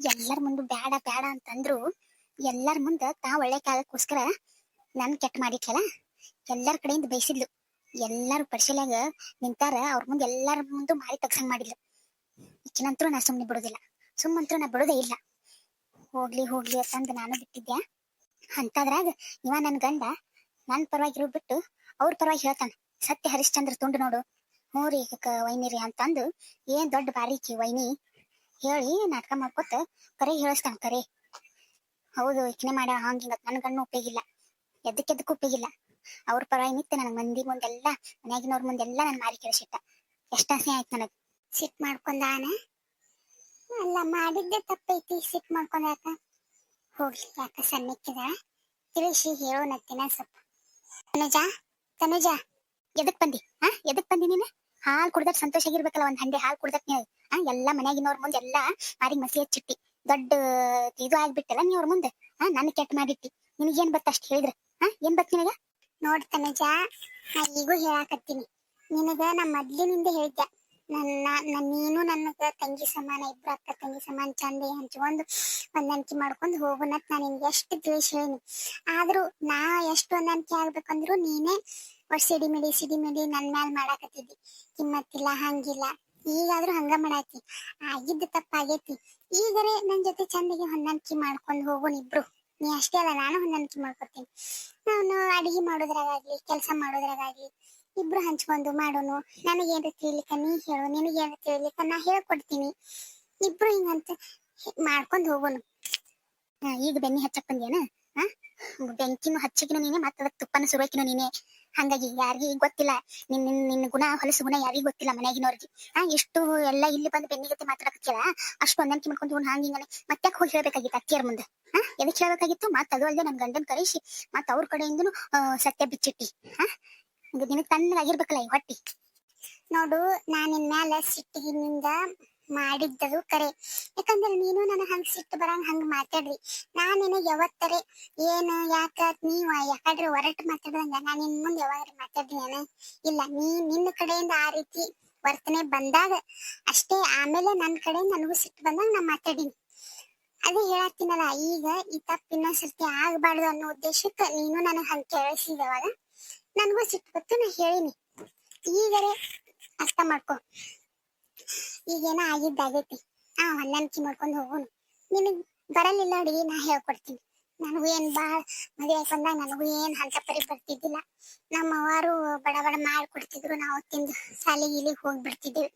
ಎಲ್ಲರ ಮುಂದೆ ಬೇಡ ಬ್ಯಾಡ ಅಂತಂದ್ರು ಎಲ್ಲರ ಮುಂದೆ ತಾ ಒಳ್ಳೆ ಕಾಲಕ್ಕೋಸ್ಕರ ನನ್ ಕೆಟ್ಟ ಮಾಡಿಟ್ಲಲ್ಲ ಎಲ್ಲರ ಕಡೆಯಿಂದ ಬಯಸಿದ್ಲು ಎಲ್ಲಾರು ಪರಿಶೀಲಾಗ ನಿಂತಾರ ಅವ್ರ ಮುಂದೆ ಎಲ್ಲಾರ ಮುಂದೆ ಮಾರಿ ತಗ್ಸಂಗ್ ಮಾಡಿದ್ಲು. ಈಕಿನಂತರೂ ನಾ ಸುಮ್ಮನೆ ಬಿಡೋದಿಲ್ಲ. ಸುಮ್ಮಂತರೂ ನಾ ಬಿಡೋದೇ ಇಲ್ಲ. ಹೋಗ್ಲಿ ಹೋಗ್ಲಿ ಅಂತಂದು ನಾನು ಬಿಟ್ಟಿದ್ದೆ. ಅಂತದ್ರಾಗ ಇವ ನನ್ ಗಂಡ ನನ್ ಪರವಾಗಿ ಇರೋ ಬಿಟ್ಟು ಅವ್ರ ಪರವಾಗಿ ಹೇಳ್ತಾನೆ, ಸತ್ಯ ಹರಿಶ್ಚಂದ್ರ ತುಂಡು ನೋಡು. ಹ್ಞೂ ರೀ ವೈನಿ ರೀ ಅಂತಂದು ಏನ್ ದೊಡ್ಡ ಬಾರಿಕಿ ವೈನಿ ಹೇಳಿ, ನಾಟಕ ಮಾಡ್ಕೊತ ಕರೆ ಹೇಳಿಸ್ತಾನ ಕರೆ. ಹೌದು, ಇಕ್ನೆ ಮಾಡ ಹಂಗ ಹಿಂಗ ನನ್ ಗಣ್ಣು ಉಪಯೋಗಿಲ್ಲ ಎದಕ್ಕೆದಕ್ಕೂ ಉಪಯೋಗಿಲ್ಲ ಅವ್ರ ಪರವಾಗಿ ನಿಂತು ನನ್ ಮಂದಿ ಮುಂದೆಲ್ಲ ಮನ್ಯಾಗಿನವ್ರ ಮುಂದೆಲ್ಲ ನನ್ ಮಾರಿ ಕೇಳಿಸಿಟ್ಟ ಎಷ್ಟ ಆಸೆ ಆಯ್ತು ನನಗ್? ಸಿಟ್ ಮಾಡ್ಕೊಂಡಾನ? ಅಲ್ಲ, ಮಾಡಿದ್ದೆ ತಪ್ಪೈತಿ, ಸಿಟ್ ಮಾಡ್ಕೊಂಡ ಯಾಕ? ಹೋಗ್ಲಿ, ಯಾಕ ಸಣ್ಣಕ್ಕಿದ? ತಿಳಿಸಿ ಹೇಳೋ ನತ್ತಿನ ಸ್ವಲ್ಪ ತನುಜ ತನುಜ, ಎದಕ್ ಬಂದಿ? ಹಾ, ಎದಕ್ ಬಂದಿ ನೀನು? ಹಾಲ್ ಕುಡ್ದಕ್ ಸಂತೋಷ ಆಗಿರ್ಬೇಕಲ್ಲ, ಒಂದ್ ಹಂಡೆ ಹಾಲ್ ಕುಡ್ದಕ್ ನೀವು ಎಲ್ಲಾ ಮನ್ಯಾಗಿನವ್ರ ಮುಂದೆ ಎಲ್ಲಾ ಮಾರಿಗೆ ಮಸಿ ಹಚ್ಚಿಟ್ಟಿ. ದೊಡ್ಡ, ಇದು ಆಗ್ಬಿಟ್ಟಲ್ಲ ನೀವ್ರ ಮುಂದೆ? ಹಾ ನನ್ ಕೆಟ್ಟ ಮಾಡಿಟ್ಟಿ. ನಿನಗೇನ್ ಬತ್ತ ಅಷ್ಟ್ ಹೇಳಿದ್ರ? ಹಾ ಏನ್ ಬತ್ ನಿನಗ? ನೋಡ್ ತನುಜ, ನಾ ಈಗೂ ಹೇಳಾಕತ್ತೀನಿ. ನಿನಗ ನಾ ಮೊದ್ಲಿನಿಂದ ಹೇಳ್ದೆ. ನನ್ನ, ನನ್, ನೀನು ನನಗ ತಂಗಿ ಸಮಾನ, ಇಬ್ರು ಅಕ್ಕ ತಂಗಿ ಸಮಾನ, ಚಂದ ಹಂಚ್ಕೊಂಡು ಹೊಂದಾಣಿಕೆ ಮಾಡ್ಕೊಂಡು ಹೋಗುನತ್ ನಾನು ನಿನ್ಗೆ ಎಷ್ಟು ದ್ವೇಷ ಹೇಳಿ ಆದ್ರೂ ನಾ ಎಷ್ಟು ಹೊಂದಾಣಿಕೆ ಆಗ್ಬೇಕಂದ್ರು ನೀನೇ ಒಟ್ ಸಿಡಿ ಮಿಡಿ ಸಿಡಿ ಮಿಡಿ ನನ್ ಮ್ಯಾಲ್ ಮಾಡಾಕತ್ತಿದ್ದಿ. ಕಿಮ್ಮತ್ತಿಲ್ಲ, ಹಂಗಿಲ್ಲ. ಈಗಾದ್ರೂ ಹಂಗ ಮಾಡಾತಿ ಆಗಿದ್ದ ತಪ್ಪಾಗೈತಿ. ಈಗರೆ ನನ್ ಜೊತೆ ಚಂದಗೆ ಹೊಂದಾಣಿಕೆ ಮಾಡ್ಕೊಂಡು ಹೋಗೋಣ ಇಬ್ರು ನೀ ಅಷ್ಟೇ ಅಲ್ಲ, ನಾನು ಹೊಂದಾಣಿಕೆ ಮಾಡ್ಕೊತೀನಿ. ನಾನು ಅಡಿಗೆ ಮಾಡೋದ್ರಾಗಾಗ್ಲಿ, ಕೆಲಸ ಮಾಡೋದ್ರಾಗಾಗ್ಲಿ, ಇಬ್ರು ಹಂಚ್ಕೊಂಡು ಮಾಡೋನು. ನನಗೇನು ತಿಳಿಲಿಕ್ಕ ನೀ ಹೇಳು ನಿನಗೇನು ತಿಳಿಲಿಕ್ಕ ನಾ ಹೇಳ್ಕೊಡ್ತೀನಿ. ಇಬ್ರು ಹಿಂಗಂತ ಮಾಡ್ಕೊಂಡು ಹೋಗೋನು. ಈಗ ಬೆನ್ನಿ ಹಚ್ಚಕ್ ಹ? ಬೆಂಕಿನೂ ಹಚ್ಚಕಿನ ನೀನೆ ಮತ್ತೆ ಅದಕ್ಕೆ ತುಪ್ಪನ ಸುರಕಿನ ನೀನೆ? ಹಂಗಾಗಿ ಯಾರಿಗೂ ಗೊತ್ತಿಲ್ಲ. ನಿನ್, ನಿನ್- ನಿನ್ನ ಗುಣ, ಹೊಲಸು ಗುಣ ಯಾರಿಗೂ ಗೊತ್ತಿಲ್ಲ ಮನ್ಯಾಗಿನವ್ರಿಗೆ ಹಾ, ಎಷ್ಟು ಎಲ್ಲ ಇಲ್ಲಿ ಬಂದು ಬೆನ್ನಿಗತ್ತೆ ಮಾತಾಡಕತ್ತಿಲ್ಲ ಅಷ್ಟು ಹೊಂದಾಣಿಕೆ ಮಾಡ್ಕೊಂಡು ಇವ್ನು ಹಂಗ ಮತ್ತೆ ಹೋಗಿ ಹೇಳ್ಬೇಕಾಗಿತ್ತು ಅತ್ತಿಯರ್ ಮುಂದೆ? ಹಾ ಎದಕ್ಕೆ ಹೇಳ್ಬೇಕಾಗಿತ್ತು? ಮತ್ತೆ ಅದು ಅಲ್ಲದೆ ನನ್ ಗಂಡನ್ ಕರೆಸಿ ಮತ್ತೆ ಅವ್ರ ಕಡೆಯಿಂದನು ಸತ್ಯ ಬಿಚ್ಚಿಟ್ಟಿ. ಹಾ ನಿನಗ್ ತಣ್ಣಗಾಗಿರ್ಬೇಕಲ್ಲ ಈ ಹೊಟ್ಟಿ. ನೋಡು, ನಿನ್ ಮ್ಯಾಲ ಸಿಟ್ಟಿಗಿನಿಂದ ಮಾಡಿದ್ದದು ಕರೆ. ಯಾಕಂದ್ರೆ ನೀನು ನನ್ನ ಹಂಗ ಸಿಟ್ಟು ಬರಂಗ ಹಂಗ ಮಾತಾಡ್ರಿ. ನಾ ನಿನಗ್ ಯಾವತ್ತರೆ ಏನು, ಯಾಕ, ನೀವ ಯಾಕಾದ್ರೆ ಹೊರಟು ಮಾತಾಡ್ದಂಗ ನಾ ನಿನ್ ಮುಂದೆ ಯಾವಾಗ ಮಾತಾಡಿನ ಇಲ್ಲ, ನೀ ನಿನ್ನ ಕಡೆಯಿಂದ ಆ ರೀತಿ ವರ್ತನೆ ಬಂದಾಗ ಅಷ್ಟೇ ಆಮೇಲೆ ನನ್ ಕಡೆ ನನಗೂ ಸಿಟ್ಟು ಬಂದಾಗ ನಾ ಮಾತಾಡೀನಿ. ಅದೇ ಹೇಳತ್ತೀನಲ್ಲ, ಈಗ ಈ ತಪ್ಪು ಇನ್ನೊಂದ್ಸರ್ತಿ ಆಗ್ಬಾರ್ದು ಅನ್ನೋ ಉದ್ದೇಶಕ್ಕೆ ನೀನು ನನಗ್ ಹಂಗ ಕೇಳಿಸಿದವಾಗ ನನಗೂ ಸಿಟ್ಟು ಬತ್ತು ನಾ ಹೇಳಿನಿ. ಈಗರೆ ಅರ್ಥ ಮಾಡ್ಕೊ. ಈಗೇನ ಆಗಿದ್ದಾಗೈತಿ. ಆ ಹೊಂದಾಣಿಕೆ ಮಾಡ್ಕೊಂಡು ಹೋಗೋಣ ನಿನಗ್ ಬರಲಿಲ್ಲ ಅಡಿಗೆ ನಾ ಹೇಳ್ಕೊಡ್ತೀನಿ. ನನಗೂ ಏನ್ ಬಾಳ್ ಮದುವೆ ಬಂದಾಗ ನನಗೂ ಏನ್ ಹಂತ ಪರಿ ಬರ್ತಿದ್ದಿಲ್ಲ. ನಮ್ಮ ಅವರು ಬಡ ಬಡ ಮಾಡ್ಕೊಡ್ತಿದ್ರು. ನಾವು ತಿಂದು ಸಾಲಿ ಇಲ್ಲಿಗೆ ಹೋಗ್ಬಿಡ್ತಿದ್ವಿ.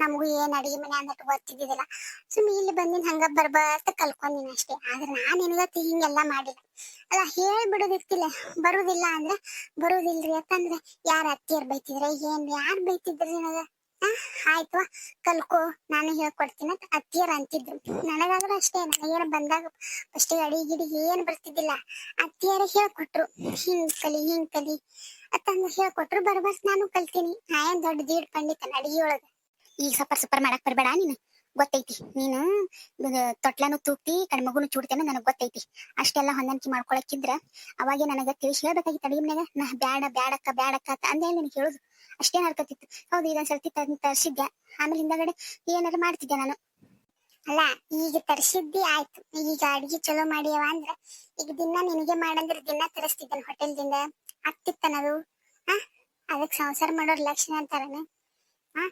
ನಮಗೂ ಏನ್ ಅಡಿಗೆ ಮನೆ ಅಂದಟ್ಟು ಗೊತ್ತಿದ್ದಿಲ್ಲ ಸುಮ್ಮನೆ ಇಲ್ಲಿ ಬಂದಿನ ಹಂಗ ಬರ್ಬರ್ತ ಕಲ್ಕೊಂಡಿನ ಅಷ್ಟೇ. ಆದ್ರೆ ನಾನ್ ನಿನಗತ್ತಿ ಹಿಂಗೆಲ್ಲ ಮಾಡಿಲ್ಲ. ಅಲ್ಲ, ಹೇಳ್ಬಿಡೋದಿರ್ತಿಲ್ಲ. ಬರುದಿಲ್ಲ ಅಂದ್ರೆ ಬರುದಿಲ್ರಿ ಯಾಕಂದ್ರೆ ಯಾರ ಅತ್ತಿಯರ್ ಬೈತಿದ್ರೆ? ಏನ್ ಯಾರ್ ಬೈತಿದ್ರಿ ನನಗ? ಆಯ್ತು ಕಲ್ಕೋ, ನಾನು ಹೇಳ್ಕೊಡ್ತೀನಿ ಅಂತ ಅತ್ತಿಯರ್ ಅಂತಿದ್ರು. ನನಗಾದ್ರೂ ಅಷ್ಟೇ ನನಗೇನು ಬಂದಾಗ ಫಸ್ಟ್ ಅಡಿ ಗಿಡಿ ಏನು ಬರ್ತಿದ್ದಿಲ್ಲ. ಅತ್ತಿಯರ ಹೇಳ್ಕೊಟ್ರು, ಹಿಂಗ್ ಕಲಿ ಹಿಂಗ್ ಕಲಿ ಅಂತಂದು ಹೇಳ್ಕೊಟ್ರು ಬರ್ಬಸ್ ನಾನು ಕಲ್ತೀನಿ. ನಾ ಏನ್ ದೊಡ್ಡ ದೀಡ್ ಪಂಡಿತನ ಅಡಿಗೆ ಒಳಗ. ಈಗ ಸಪರ್ ಸಪರ್ ಮಾಡಕ್ ಬರ್ಬೇಡ ನೀನು. ಗೊತ್ತೈತಿ. ನೀನು ತೊಟ್ಲಾನು ತೂಕ್ತಿ ಮಗುನು ಚೂಡ್ತೇನೆ ನನಗ್ ಗೊತ್ತೈತಿ. ಅಷ್ಟೆಲ್ಲ ಹೊಂದಾಣಿಕೆ ಮಾಡ್ಕೊಳಕ್ಕಿದ್ರ ಅವಾಗೆ ನನಗ ತಿಳಿಸಿ ಹೇಳ್ಬೇಕಾಗಿತ್ತು ಅಡಿಗೆ ಮನ್ಯಾಗ ನಾ ಬ್ಯಾಡ, ಬ್ಯಾಡಕ್ಕ ಬ್ಯಾಡಕ್ಕ ಅಂತ ಅಂದೇಳಿ ನಿನಗೆ ಹೇಳುದು. ಅಷ್ಟೇ ನಡ್ಕತಿತ್ತು. ಹೌದು ಸರ್ತಿ ತರ್- ತರ್ಸಿದ್ದೆ ಆಮೇಲೆ ಹಿಂದಗಡೆ ಏನಾರ ಮಾಡ್ತಿದ್ದೆ ನಾನು? ಅಲ್ಲ, ಈಗ ತರ್ಸಿದ್ದಿ ಆಯ್ತು. ಈಗ ಅಡಿಗೆ ಚಲೋ ಮಾಡಿಯವ ಅಂದ್ರ ಈಗ ದಿನ ನಿನಗೆ ಮಾಡಂದ್ರ ದಿನ ತರಿಸ್ತಿದ್ದನ್ ಹೋಟೆಲ್ದಿಂದ. ಆಗ್ತಿತ್ತನದು ಆ ಅದಕ್ಕೆ ಸಂಸಾರ ಮಾಡೋರ್ ಲಕ್ಷಣ ಅಂತಾರನ. ಆ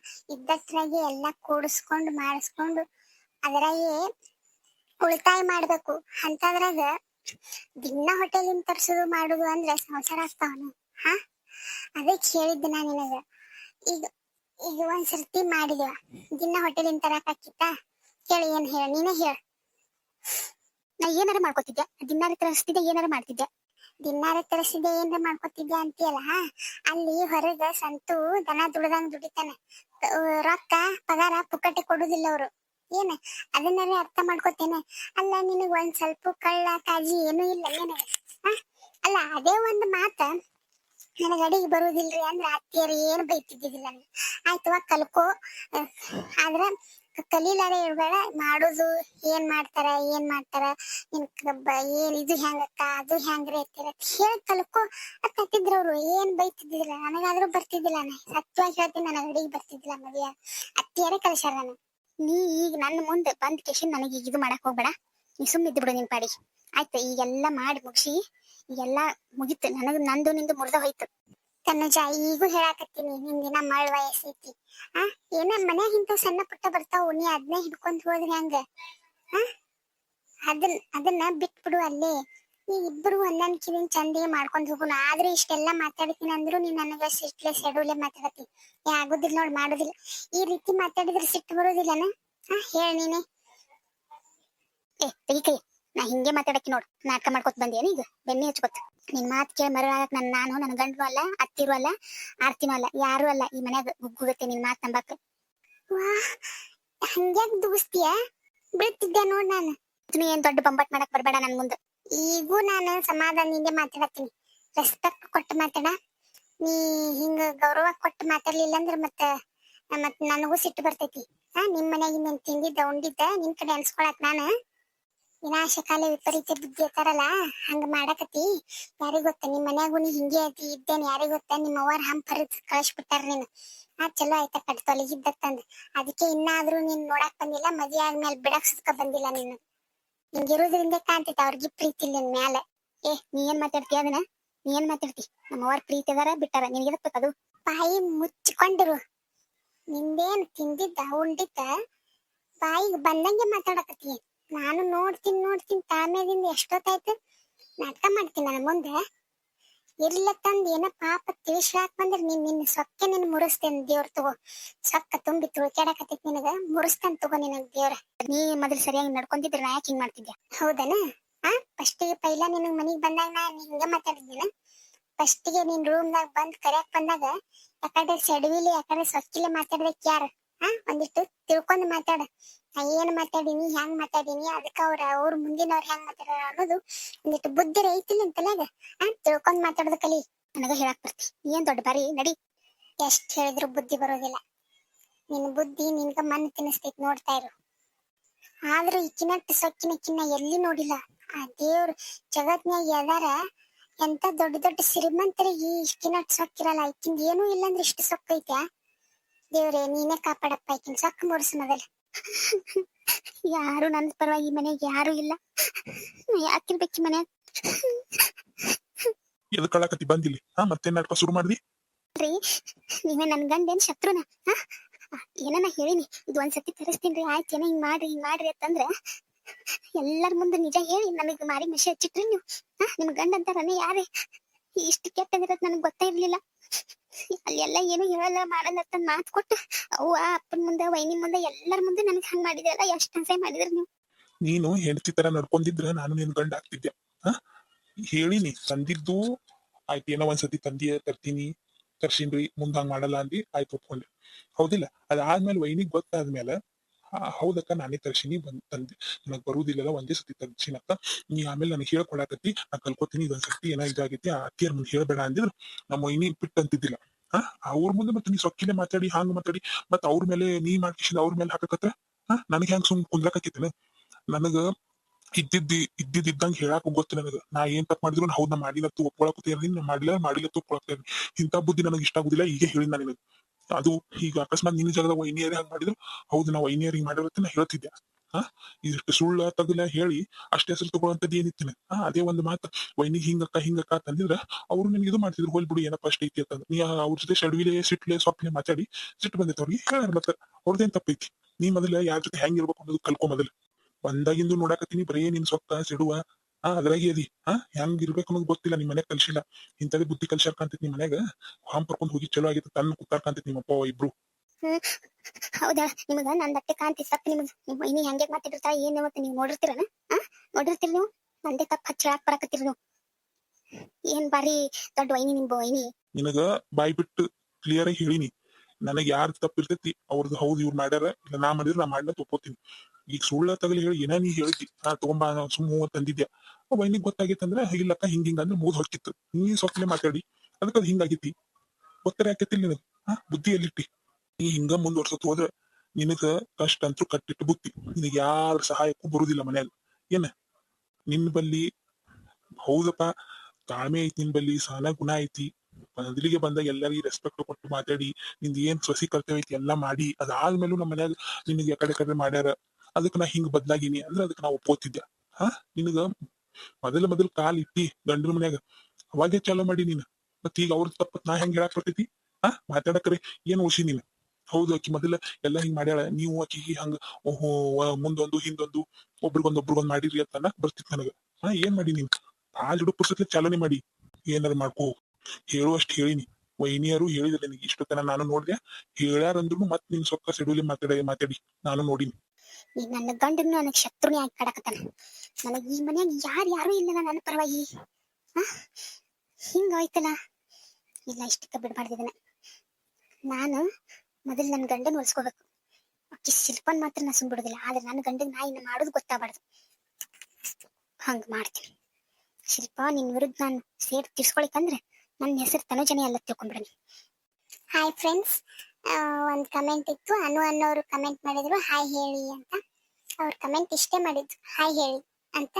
ಎಲ್ಲ ಕೂಡಿಸ್ಕೊಂಡು ಮಾಡಿಸ್ಕೊಂಡು ಅದರಾಗೆ ಉಳಿತಾಯ ಮಾಡ್ಬೇಕು. ಅಂತದ್ರಾಗ ದಿನ ಹೋಟೆಲಿಂದ ತರ್ಸುದು ಮಾಡುದು ಅಂದ್ರೆ ಸಂಸಾರ ಆಗ್ತಾವನು ಹಾ? ಅದಕ್ಕೆ ಕೇಳಿದ್ದೆ ನಾನು ನಿನಗ. ಈಗ ಈಗ ಒಂದ್ ಸರ್ತಿ ಮಾಡಿದ್ವ ದಿನ ಹೋಟೆಲಿಂದ ತರಕ್ ಹಾಕಿತ್ತ ಕೇಳಿ ಏನ್ ಹೇಳ, ನೀನೇ ಹೇಳ. ನಾ ಏನಾರ ಮಾಡ್ಕೊತಿದ್ದೆ? ದಿನ ತರಿಸ್ತಿದ್ದೆ, ಏನಾರ ಮಾಡ್ತಿದ್ದೆ? ದಿನಾರ ತರಿಸಿದೆ ಏನ್ರ ಮಾಡ್ಕೊತಿದ್ದೆ ಅಂತೀಯಲ್ಲ ಅಲ್ಲಿ ಹೊರಗ ಸಂತು ದನ ದುಡ್ದಂಗ್ ದುಡಿತಾನೆ. ರೊಕ್ಕ ಪಗಾರ ಪುಕ್ಕಟ್ಟೆ ಕೊಡುದಿಲ್ಲ ಅವ್ರು. ಏನ? ಅದನ್ನೇ ಅರ್ಥ ಮಾಡ್ಕೊತೇನೆ. ಅಲ್ಲ, ನಿನಗ್ ಒಂದ್ ಸ್ವಲ್ಪ ಕಳ್ಳ ಕಾಜಿ ಏನೂ ಇಲ್ಲ ನಿನಗೆ? ಅಲ್ಲ, ಅದೇ ಒಂದ್ ಮಾತ. ನನಗ್ ಅಡಿಗೆ ಬರುವುದಿಲ್ರಿ ಅಂದ್ರೆ ಅತ್ತಿಯರು ಏನು ಬೈತಿದ್ದಿಲ್ಲ ಆಯ್ತು ಕಲ್ಕೋ. ಆದ್ರ ಕಲೀಲಾರೆ ಇರಬೇಡ ಮಾಡೋದು, ಏನ್ ಮಾಡ್ತಾರ ಏನ್ ಮಾಡ್ತಾರ, ನಿನ್ ಏನ್, ಇದು ಹೆಂಗಕ್ಕ ಅದು ಹೆಂಗ್ರಿ ಅಂತೀರ. ಹೇಳಿ ಕಲ್ಕೋ ಅಂತ ಅಂತಿದ್ರು ಅವ್ರು, ಏನ್ ಬೈತಿದ್ದಿಲ್ಲ ನನಗಾದ್ರೂ ಬರ್ತಿದ್ದಿಲ್ಲ ನಾ ಸತ್ಯವಾಗಿ ಹೇಳ್ತೀನಿ ನನಗೆ ಅಡಿಗೆ ಬರ್ತಿದ್ದಿಲ್ಲ ಮದ್ವೆ. ಅತ್ತಿಯರೇ ಕಲಿಸ್ಯಾರ ನಾನು. ನೀ ಈಗ ನನ್ನ ಮುಂದೆ ಬಂದ್ ಕೇಶನ್ ನನಗೆ ಈಗ ಇದು ಮಾಡಕ್ ಹೋಗ್ಬೇಡ. ನೀ ಸುಮ್ಮ ಇದ್ದು ಬಿಡು ನಿನ್ ಪಾಡಿ ಆಯ್ತು, ಈಗೆಲ್ಲ ಮಾಡಿ ಮುಗಿಸಿ, ಈಗೆಲ್ಲ ಮುಗಿತು. ನನಗ, ನಂದು, ನಿಂದು ಮುರ್ದ ಹೋಯ್ತು. ತನುಜ, ಈಗೂ ಹೇಳಾಕತ್ತೀನಿ ನಿಂದಿನ ಮಳ್ ವಯಸ್ಸೈತಿ. ಆ, ಏನ ಮನ್ಯಾಗ ಇಂತ ಸಣ್ಣ ಪುಟ್ಟ ಬರ್ತಾವು ನೀ ಅದನ್ನ ಹಿಡ್ಕೊಂಡ್ ಹೋದ್ರೆ ಹೆಂಗ? ಆ ಅದನ್ನ ಅದನ್ನ ಬಿಟ್ಬಿಡು ಅಲ್ಲೇ. ನೀ ಇಬ್ರು ಒಂದೊಂದ್ ಕಿವಿನ್ ಚಂದಿಗೆ ಮಾಡ್ಕೊಂಡ್ ಹೋಗುಣ. ಆದ್ರೆ ಇಷ್ಟೆಲ್ಲ ಮಾತಾಡ್ತೀನಿ ಅಂದ್ರು ನೀನ್ ನನಗೆ ಸಿಟ್ಲೆ ಸೆಡುಲೆ ಮಾತಾಡತಿ ಏ, ಆಗುದಿಲ್ಲ ನೋಡ್, ಮಾಡುದಿಲ್ಲ. ಈ ರೀತಿ ಮಾತಾಡಿದ್ರೆ ಸಿಟ್ಟು ಬರೋದಿಲ್ಲನ? ಹಾ ಹೇಳ ನೀನೆ. ಏ ತೆಗಿ ಕೈ ನಾ ಹಿಂಗೆ ಮಾತಾಡಕ್ಕೆ ನೋಡು. ನಾಟಕ ಮಾಡ್ಕೊತ ಬಂದೇನಿ ಈಗ? ಬೆನ್ನಿ ಹಚ್ಕೊತ. ನಿನ್ ಮಾತ್ ಕೇಳಿ ಮರಳಾಗಕ್ ನನ್ ನಾನು ನನ್ನ ಗಂಡನು ಅಲ್ಲ ಅತ್ತಿರು ಅಲ್ಲ ಆರ್ತಿನೂ ಅಲ್ಲ ಯಾರು ಅಲ್ಲ ಈ ಮನ್ಯಾಗ ಗುಗ್ಗುಗತ್ತೆ ನಿನ್ ಮಾತ್ ನಂಬಕ್ ವಾ ಹಂಗ್ಯಾಕ್ ದೂಸ್ತಿಯ? ಬಿಡ್ತಿದ್ದೆ ನೋಡ್ ನಾನು. ನೀ ಏನ್ ದೊಡ್ಡ ಬಂಬಟ್ ಮಾಡಕ್ ಬರ್ಬೇಡ ನನ್ ಮುಂದೆ. ಈಗೂ ನಾನು ಸಮಾಧಾನದಿಂದ ಮಾತಾಡತ್ತೀನಿ. ರೆಸ್ಪೆಕ್ಟ್ ಕೊಟ್ಟು ಮಾತಾಡ. ನೀ ಹಿಂಗ ಗೌರವ ಕೊಟ್ಟು ಮಾತಾಡ್ಲಿಲ್ಲ ಅಂದ್ರ ಮತ್ತ ಮತ್ ನನಗೂ ಸಿಟ್ಟು ಬರ್ತೈತಿ. ಹಾ ನಿಮ್ ಮನ್ಯಾಗ ತಿಂದಿದ್ದ ಉಂಡಿದ್ದ ನಿನ್ ಕಡೆ ಅನ್ಸ್ಕೊಳಕ್ ನಾನು. ವಿನಾಶಕಾಲ ವಿಪರೀತ ಬುದ್ಧಿ ಅತ್ತಾರಲ್ಲ ಹಂಗ ಮಾಡಕತ್ತಿ. ಯಾರಿಗ ಗೊತ್ತ? ನಿಮ್ ಮನ್ಯಾಗು ನೀ ಹಿಂಗೆ ಐತಿ ಇದ್ದೇನ್, ಯಾರಿಗ ಗೊತ್ತ? ನಿಮ್ಮ ಅವ್ವಾರ ಹಂಪ್ ಹರಿದ್ ಕಳಿಸ್ಬಿಟ್ಟಾರ ನೀನು. ಆ, ಚಲೋ ಆಯ್ತಾ ಕಟ್ ತೊಲಗಿದ್ದತ್ತಂದ ಅದಕ್ಕೆ ಇನ್ನಾದ್ರೂ ನೀನ್ ನೋಡಕ್ ಬಂದಿಲ್ಲ, ಮದ್ವೆ ಆದ್ಮೇಲೆ ಬಿಡಕ್ ಸುತ್ಕ ಬಂದಿಲ್ಲ ನೀನು. ಹಿಂಗಿರೋದ್ರಿಂದ ಕಾಣ್ತೈತಿ ಅವ್ರಿಗೆ ಪ್ರೀತಿ ನಿನ್ ಮ್ಯಾಲ. ಏ, ನೀ ಏನ್ ಮಾತಾಡ್ತಿ ಅದನ್ನ? ನೀ ಏನ್ ಮಾತಾಡ್ತಿ? ನಮ್ಮ ಅವ್ರ ಪ್ರೀತಿ ಅದಾರ, ಬಿಟ್ಟಾರ. ನಿನಗೆ ಅದು ಬಾಯಿ ಮುಚ್ಚಿಕೊಂಡಿರು. ನಿಂದೇನ್ ತಿಂದಿದ್ದ, ಉಂಡಿದ್ದ? ಬಾಯಿಗೆ ಬಂದಂಗೆ ಮಾತಾಡಕತ್ತಿ. ನಾನು ನೋಡ್ತೀನಿ ನೋಡ್ತೀನಿ. ತಾಮೇದಿಂದ ಎಷ್ಟೊತ್ತಾಯ್ತು? ನಾಟಕ ಮಾಡ್ತೀನಿ ನನ್ನ ಮುಂದೆ. ಇರ್ಲ ತಂದ್ ಏನ ಪಾಪ ತಿಳಿಸ್ಲಾಕ್ ಬಂದ್ರೆ ನೀನ್ ನಿನ್ನ ಸೊಕ್ಕೆ ನಿನ್ ಮುರಿಸ್ತೇನೆ ದೇವ್ರ ತಗೋ. ಸೊಕ್ಕ ತುಂಬಿ ತುಳ್ಕ್ಯಾಡಕತ್ತೈತಿ ನಿನಗ. ಮುರಿಸ್ತಾನೆ ತಗೋ ನಿನಗ್ ದೇವ್ರ. ನೀ ಮೊದಲು ಸರಿಯಾಗಿ ನಡ್ಕೊಂತಿದ್ರೆ ನಾ ಯಾಕೆ ಹಿಂಗ್ ಮಾಡ್ತಿದ್ದೆ ಹೌದನ? ಆ ಫಸ್ಟಿಗೆ ಪೈಲ ನಿನಗ್ ಮನಿಗ್ ಬಂದಾಗ ನಾ ಹಿಂಗ ಮಾತಾಡಿದ್ದೀನ ಫಸ್ಟಿಗೆ ನಿನ್ ರೂಮ್ದಾಗ ಬಂದ್ ಕರ್ಯಾಕ್ ಬಂದಾಗ ಯಾಕಡೆ ಸೆಡವಿಲಿ, ಯಾಕಡೆ ಸೊಕ್ಕಿಲಿ ಮಾತಾಡ್ಬೇಕು ಯಾರು? ಆ, ಒಂದಿಷ್ಟು ತಿಳ್ಕೊಂಡು ಮಾತಾಡ. ಏನ್ ಮಾತಾಡೀನಿ, ಹೆಂಗ್ ಮಾತಾಡೀನಿ, ಅದಕ್ಕ ಅವ್ರ ಅವ್ರ ಮುಂದಿನವ್ರ ಹೆಂಗ್ ಮಾತಾಡ ಅನ್ನೋದು ಒಂದಿಟ್ಟು ಬುದ್ಧಿ ಐತಿಲ್ಲ ಅಂತಲಾಗ ಅಂತ ಆ, ತಿಳ್ಕೊಂಡ್ ಮಾತಾಡೋದು ಕಲಿ, ನನಗ ಹೇಳಕ್ ಬರ್ತಿ. ಏನ್ ದೊಡ್ಡ ಬಾರಿ ನಡಿ. ಎಷ್ಟ್ ಹೇಳಿದ್ರು ಬುದ್ಧಿ ಬರೋದಿಲ್ಲ. ನಿನ್ ಬುದ್ಧಿ ನಿನ್ಗ ಮನ್ ತಿನ್ನಿಸ್ತೈತಿ ನೋಡ್ತಾ ಇರು. ಆದ್ರೂ ಈಕಿನಟ್ಟು ಸೊಕ್ಕಿನ ಕಿನ್ನ ಎಲ್ಲಿ ನೋಡಿಲ್ಲ. ಆ ದೇವ್ರ ಜಗತ್ನ್ಯಾಗ ಎದಾರ, ಎಂತ ದೊಡ್ಡ ದೊಡ್ಡ ಶ್ರೀಮಂತರಿಗೆ ಇಷ್ಟಿನಟ್ ಸೊಕ್ಕಿರಲ್ಲ ಇಕ್ಕಿಂದ ಏನೂ ಇಲ್ಲ ಇಷ್ಟ ಇಷ್ಟು ಸೊಕ್ಕೈತ್ಯಾ? ದೇವ್ರೆ, ನೀನೇ ಕಾಪಾಡಪ್ಪ ಇಕ್ಕಿನ ಸೊಕ್ಕ ಮೂಡಿಸ್ ಮೊದಲು. ಯಾರು ನನ್ನ ಪರವಾಗಿ ಮನೆಗೆ ಯಾರು ಇಲ್ಲ. ಯಾಕಿರ್ಬೇಕು ಮನೆ? ಎದಕ್ ಕಳಕತಿ ಬಂದಿಲ್ಲಿ. ಹಾ ಮತ್ತೆ ನಾಟಕ ಶುರು ಮಾಡ್ದಿ? ರೀ ನೀವೇ ನನ್ ಗಂಡೇನ್ ಶತ್ರುನ ಏನನ ಹೇಳಿನಿ? ಇದು ಒಂದ್ಸತಿ ತರಿಸ್ತೀನಿ ಆಯ್ತು ಏನೋ ಹಿಂಗ್ ಮಾಡ್ರಿ ಹಿಂಗ್ ಮಾಡ್ರಿ ಅಂತಂದ್ರ ಎಲ್ಲರ ಮುಂದೆ ನಿಜ ಹೇಳಿ ನನಗ್ ಮಾರಿ ಮೆಸೆ ಹಚ್ಚಿಟ್ರಿ ನೀವು. ಹಾ ನಿಮ್ ಗಂಡ ಅಂತಾರನೇ ಯಾರೇ? ಇಷ್ಟು ಕೆಟ್ಟದಿರೋದ್ ನನಗ್ ಗೊತ್ತೇ ಇರ್ಲಿಲ್ಲ. ಅಲ್ಲೆಲ್ಲ ಏನು ಹೇಳಲ್ಲ, ಮಾಡಲ್ಲ ಅಂತ ಮಾತು ಕೊಟ್ಟು, ಅವ್ವ, ಅಪ್ಪನ ಮುಂದೆ ವೈನಿ ಮುಂದೆ, ಎಲ್ಲರ ಮುಂದೆ ನನಗೆ ಹಂಗ ಮಾಡಿದ್ರಲ್ಲ ಎಷ್ಟು ಅನ್ಸೈ ಮಾಡಿದ್ರಿ ನೀವು? ನೀನು ಹೆಂಡತಿ ತರ ನಡ್ಕೊಂಡಿದ್ರ, ನಾನು ನಿನ್ ಗಂಡ ಆಗ್ತಿದ್ದೆ. ಹೇಳಿನಿ, ತಂದಿದ್ದು ಆಯ್ತು, ಏನೋ ಒಂದ್ಸತಿ ತಂದಿಯ ತರ್ತೀನಿ, ತರ್ಸಿನ್ರಿ, ಮುಂದ್ ಹಂಗ ಮಾಡಲ್ಲ ಅಂದಿ, ಆಯ್ತು ಒಪ್ಕೊಂಡೆ. ಹೌದಿಲ್ಲ, ಅದಾದ್ಮೇಲೆ ವೈನಿಗ್ ಗೊತ್ತಾದ್ಮೇಲೆ ಹೌದಕ್ಕ ನಾನೇ ತರ್ಸಿನಿ, ಬಂದ್ ತಂದೆ, ನನಗ್ ಬರುವುದಿಲ್ಲ ಒಂದೇ ಸತಿ ತರ್ಸಿನಕ್ಕ. ನೀ ಆಮೇಲೆ ನನಗೆ ಹೇಳ್ಕೊಳಕತ್ತಿ ನಾ ಕಲ್ಕೋತೀನಿ, ಇದೊಂದ್ ಸತಿ ಏನ ಇದಾಗೈತಿ, ಆ ಅತ್ತಿಯರ್ ಮುಂದೆ ಹೇಳ್ಬೇಡ ಅಂದಿದ್ರು. ನಮ್ಮ ಇನ್ನಿ ಬಿಟ್ಟು ಅಂತಿದ್ದಿಲ್ಲ. ಹಾ, ಅವ್ರ ಮುಂದೆ ಮತ್ತೆ ನೀ ಸೊಕ್ಕಿನೇ ಮಾತಾಡಿ, ಹಾಂಗ್ ಮಾತಾಡಿ, ಮತ್ತ ಅವ್ರ ಮೇಲೆ ನೀ ಮಾಡ್ಕಿಸಿದ ಅವ್ರ ಮೇಲೆ ಹಾಕಕತ್ರ? ಹಾ, ನನಗೆ ಹೆಂಗ್ ಸುಮ್ ಕುಂದ್ರಕತ್ತಿತ್ತೇನ ನನಗ ಇದ್ದಿದ್ದಿ ಇದ್ದಿದ್ದಂಗ್ ಹೇಳಾಕ ಗೊತ್ತು ನನಗ. ನಾ ಏನ್ ತಪ್ಪ ಮಾಡಿದ್ರು ಹೌದ್ ನಾ ಮಾಡಿಲ್ಲ, ತೂ ನಾ ಮಾಡಿಲ್ಲ ಮಾಡಿಲ್ಲ ತೂ ಒಪ್ಕೊಳಕತ್ತೀನಿ ಇಂಥ ಬುದ್ಧಿ ನನಗೆ ಇಷ್ಟ ಆಗುದಿಲ್ಲ ಈಗ ಹೇಳಿ ನಾನು ನಿನಗೆ. ಅದು ಈಗ ಅಕಸ್ಮಾತ್ ನಿನ್ನ ಜಾಗದ ವೈನಿಯರ್ ಹಂಗ್ ಮಾಡಿದ್ರು? ಹೌದು, ನಾವು ವೈನಿಯರ್ ಹಿಂಗ್ ಹೇಳ್ತಿದ್ದೆ. ಹಾ? ಇದಿಷ್ಟು ಸುಳ್ಳ ತಗಲ ಹೇಳಿ ಅಷ್ಟೇ ಹೆಸರು ತಗೊಳ್ಳಂತದ್ದು ಏನಿತ್ತಿನ ಹಾ, ಅದೇ ಒಂದು ಮಾತು. ವೈನಿಗೆ ಹಿಂಗಕ್ಕ ಹಿಂಗಕ್ಕ ಅಂತಂದಿದ್ರ ಅವ್ರು ನಿನ್ಗೆ ಇದು ಮಾಡ್ತಿದ್ರು. ಹೋಲ್ ಬಿಡು, ಏನಪ್ಪ ಅಷ್ಟ ಐತಿ ಅಂತಂದ್ರೆ ನೀ ಅವ್ರ ಜೊತೆ ಶಡ್ವಿಲೆ, ಸಿಟ್ಲೆ, ಸೊಪ್ಲೆ ಮಾತಾಡಿ ಸಿಟ್ಟು ಬಂದಿತ್ತು ಅವ್ರಿಗೆ. ಹೇಳ ಮತ್ತೆ ಅವ್ರದ್ದೇನ್ ತಪ್ಪೈತಿ? ನೀ ಮೊದಲ ಯಾರ ಜೊತೆ ಹೆಂಗಿರ್ಬೇಕು ಅನ್ನೋದು ಕಲ್ಕೊ ಮೊದಲು. ಬಂದಾಗಿಂದು ನೋಡಾಕತ್ತೀನಿ, ಬರೇ ನಿನ್ ಸೊಕ್ಕ ಸಿಡುವ ಹಾ ಅದ್ರಾಗೆ ಅದಿ ಹಾ ಹೆಂಗ್ ಇರ್ಬೇಕು ಅನ್ನೋದು ಗೊತ್ತಿಲ್ಲ ನಿಮ್ ಮನೆ ಕಲ್ಸಿಲ್ಲ. ಇಂಥದೇ ಬುದ್ಧಿ ಕಲ್ಸಾರ್ ಕಾಂತಿ ನಿಮ್ ಮನ್ಯಾಗ. ಹಾಂ ಪರ್ಕೊಂಡ್ ಹೋಗಿ ಚಲೋ ಆಗಿತ್ತು ತನ್ನ ಕುತ್ತಾರ್ ಕಾಂತಿ ನಿಮ್ಮ ಅಪ್ಪ ಇಬ್ರು. ಹೌದಾ? ನಿಮಗ ನನ್ ಬಟ್ಟೆ ಕಾಂತಿ ಸಪ್ ನಿಮಗ ನಿಮ್ ಇನ್ನು ಹೆಂಗೆ ಮಾತಾಡಿರ್ತಾರ ಏನ್ ಮತ್ತೆ ನೀವು ನೋಡಿರ್ತೀರನ? ಆ ನೋಡಿರ್ತೀರಿ ನೀವು? ನಂದೇ ತಪ್ಪ ಹಚ್ಚ ಹೇಳಾಕ್ ಬರಾಕತ್ತೀರಿ ನೀವು. ಏನ್ ಬಾರಿ ದೊಡ್ಡ ವೈನಿ ನಿಮ್ ವೈನಿ. ನಿನಗ ಬಾಯ್ ಬಿಟ್ಟು ಕ್ಲಿಯರ್ ಆಗಿ ಹೇಳಿನಿ. ನನಗ್ ಯಾರ್ದು ತಪ್ಪಿರ್ತೈತಿ ಅವ್ರದ್ದು ಹೌದು ಇವ್ರು ಮಾಡ್ಯಾರ ಇಲ್ಲ ನಾ ಮಾಡಿದ್ರೆ ನಾ ಮಾಡಿನ ತಗೋತೀನಿ ಈಗ ಸುಳ್ಳ ತಗಲಿ ಹೇಳಿ ಏನ ನೀ ಹೇಳ್ತಿ ನಾ ತಗೊಂಬ ಸುಮ್ ಹೂವ ತಂದಿದ್ಯಾ? ಇನ್ನಿಗೆ ಗೊತ್ತಾಗಿತ್ತಂದ್ರೆ ಇಲ್ಲಕ್ಕ ಹಿಂಗ ಹಿಂಗ ಅಂದ್ರೆ ಮೂದ್ ಹೊಕ್ಕಿತ್ತು. ನೀ ಸೊಕ್ಕಲೆ ಮಾತಾಡಿ. ಅದಕ್ಕೆ ಅದು ಹಿಂಗಾಗಿತಿ. ಗೊತ್ತರ ಯಾಕೆತ್ತಿಲ್ಲ ನಿನಗ್? ಹಾ, ಬುದ್ಧಿ ಎಲ್ಲಿಟ್ಟಿ? ನೀ ಹಿಂಗ ಮುಂದುವರ್ಸತ್ ಹೋದ್ರೆ ನಿನಗ ಕಷ್ಟ ಅಂತೂ ಕಟ್ಟಿಟ್ಟು ಬುತ್ತಿ. ನಿನಗೆ ಯಾರ ಸಹಾಯಕ್ಕೂ ಬರುದಿಲ್ಲ ಮನ್ಯಾಗ. ಏನ? ನಿನ್ ಬಲ್ಲಿ ಹೌದಪ್ಪ, ತಾಳ್ಮೆ ಐತಿ ನಿನ್ ಬಲ್ಲಿ, ಸಹನ ಗುಣ ಐತಿ. ಮೊದಲಿಗೆ ಬಂದ ಎಲ್ಲರಿಗೂ ರೆಸ್ಪೆಕ್ಟ್ ಕೊಟ್ಟು ಮಾತಾಡಿ, ನಿಂದ ಏನ್ ಸೊಸಿ ಕರ್ತವ್ಯ ಐತಿ ಎಲ್ಲಾ ಮಾಡಿ. ಅದಾದ್ಮೇಲೂ ನಮ್ಮ ಮನ್ಯಾಗ ನಿನಗೆ ಕಡೆ ಕಡೆ ಮಾಡ್ಯಾರ. ಅದಕ್ಕೆ ನಾ ಹಿಂಗ್ ಬದ್ಲಾಗಿನಿ ಅಂದ್ರೆ ಅದಕ್ಕೆ ನಾ ಒಪ್ಪೋತಿದ್ದೆ ಹಾ, ನಿನಗ ಮೊದಲ ಮೊದಲ ಕಾಲ್ ಇಟ್ಟಿ ಗಂಡನ ಮನ್ಯಾಗ, ಅವಾಗೆ ಚಾಲೋ ಮಾಡಿ ನೀನು. ಮತ್ತ ಈಗ ಅವ್ರ ತಪ್ಪ ನಾ ಹೆಂಗ್ ಹೇಳಕ್ ಬರ್ತೈತಿ? ಹಾ, ಮಾತಾಡಕ್ರೆ, ಏನ್ ಉಳ್ಸಿ ನೀನು? ಹೌದು ಆಕಿ, ಮೊದಲ ಎಲ್ಲಾ ಹಿಂಗ್ ಮಾಡ್ಯಾಳ. ನೀವು ಆಕಿಗೆ ಹಂಗ, ಓಹೋ ಮುಂದೊಂದು, ಹಿಂದೊಂದು, ಒಬ್ರಿಗೊಂದ್ ಒಬ್ರಿಗೊಂದ್ ಮಾಡಿರಿ ಅಂತ ಅನ್ನಕ್ ಬರ್ತಿತ್ ನನಗ. ಹಾ, ಏನ್ ಮಾಡಿ ನೀನ್? ಆ ಜುಡು ಪುರ್ಸತ್ಲೆ ಚಾಲನೆ ಮಾಡಿ. ಏನಾರ ಮಾಡ್ಕೋ. ಹೇಳುವಷ್ಟು ಹೇಳಿನಿ. ವೈನಿಯರು ಹೇಳಿದ್ರೆ ನಿನಗೆ. ಇಷ್ಟು ತನ ನಾನು ನೋಡ್ದೆ. ಹೇಳ್ಯಾರಂದ್ರು ಮತ್ ನಿನ್ ಸೊಕ್ಕ ಸೆಡ್ಯೂಲಿ ಮಾತಾಡಿ ಮಾತಾಡಿ. ನಾನು ನೋಡಿನಿ. ಈ ನನ್ನ ಗಂಡನು ನನಗ್ ಶತ್ರುನೇ ಆಗಿ ಕಾಡಕತ್ತಾನ. ನನಗೆ ಈ ಮನ್ಯಾಗ ಯಾರು ಯಾರು ಇಲ್ಲ ನನ್ನ ಪರವಾಗಿ. ಹಿಂಗಾಯ್ತಲ್ಲ ಇಲ್ಲ ಇಷ್ಟಕ್ಕೆ ಬಿಡ್ಬಾರ್ದಿದನ ನಾನು ಮೊದಲು ನನ್ನ ಗಂಡನ ಒಲ್ಸ್ಕೋಬೇಕು. ಅಕ್ಕಿ ಶಿಲ್ಪನ್ ಮಾತ್ರ ನಾ ಸುಮ್ಬಿಡುದಿಲ್ಲ. ಆದ್ರೆ ನನ್ನ ಗಂಡನ್ ನಾ ಇನ್ನು ಮಾಡೋದು ಗೊತ್ತಾಗಬಾರ್ದು. ಹಂಗ ಮಾಡ್ತೀನಿ. ಶಿಲ್ಪ, ನಿನ್ ವಿರುದ್ಧ ನಾನು ಸೇಡ್ ತಿರ್ಸ್ಕೊಳಿಕಂದ್ರೆ ನನ್ನ ಹೆಸರು ತನುಜನೆ ಎಲ್ಲ ತಿಳ್ಕೊಂಡ್ಬಿಡನಿ ಹಾಯ್ ಫ್ರೆಂಡ್ಸ್ ಒಂದು ಕಮೆಂಟ್ ಇತ್ತು. ಅನು ಅನ್ನೋರು ಕಮೆಂಟ್ ಮಾಡಿದ್ರು ಹಾಯ್ ಹೇಳಿ ಅಂತ. ಅವ್ರ ಕಮೆಂಟ್ ಇಷ್ಟೇ ಮಾಡಿದ್ರು. ಹಾಯ್ ಹೇಳಿ ಅಂತ.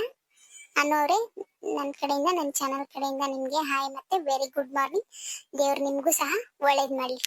ಅನ್ನೋರೆ ನನ್ನ ಕಡೆಯಿಂದ ನನ್ನ ಚಾನಲ್ ಕಡೆಯಿಂದ ನಿಮಗೆ ಹಾಯ್ ಮತ್ತೆ ವೆರಿ ಗುಡ್ ಮಾರ್ನಿಂಗ್ ದೇವ್ರು ನಿಮಗೂ ಸಹ ಒಳ್ಳೇದು ಮಾಡಲಿ.